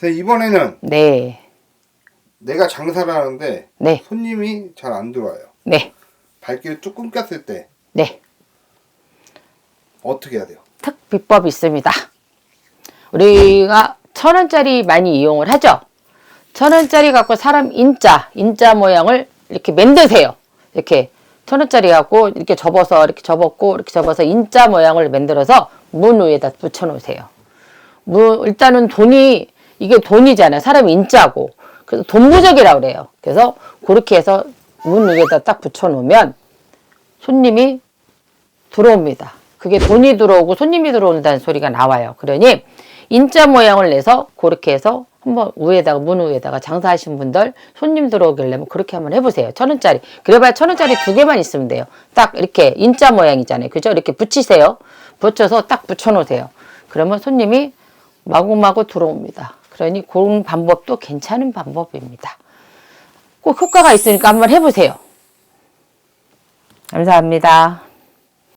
그래서 이번에는 네. 내가 장사를 하는데 네. 손님이 잘 안 들어와요. 네. 발길을 쭉 끊겼을 때 네. 어떻게 해야 돼요? 특 비법이 있습니다. 우리가 천 원짜리 많이 이용을 하죠. 천 원짜리 갖고 사람 인자, 인자 모양을 이렇게 만드세요. 이렇게 천 원짜리 갖고 이렇게 접어서 이렇게 접었고 이렇게 접어서 인자 모양을 만들어서 문 위에다 붙여 놓으세요. 문 일단은 돈이 이게 돈이잖아요. 사람 인자고. 그래서 돈부적이라고 그래요. 그래서 그렇게 해서 문 위에다 딱 붙여 놓으면 손님이 들어옵니다. 그게 돈이 들어오고 손님이 들어온다는 소리가 나와요. 그러니 인자 모양을 내서 그렇게 해서 한번 위에다가 문 위에다가 장사하신 분들 손님 들어오길래 그렇게 한번 해보세요. 천 원짜리. 그래봐야 천 원짜리 두 개만 있으면 돼요. 딱 이렇게 인자 모양이잖아요. 그죠? 이렇게 붙이세요. 붙여서 딱 붙여놓으세요. 그러면 손님이 마구마구 들어옵니다. 그러니 그런 방법도 괜찮은 방법입니다. 꼭 효과가 있으니까 한번 해보세요. 감사합니다.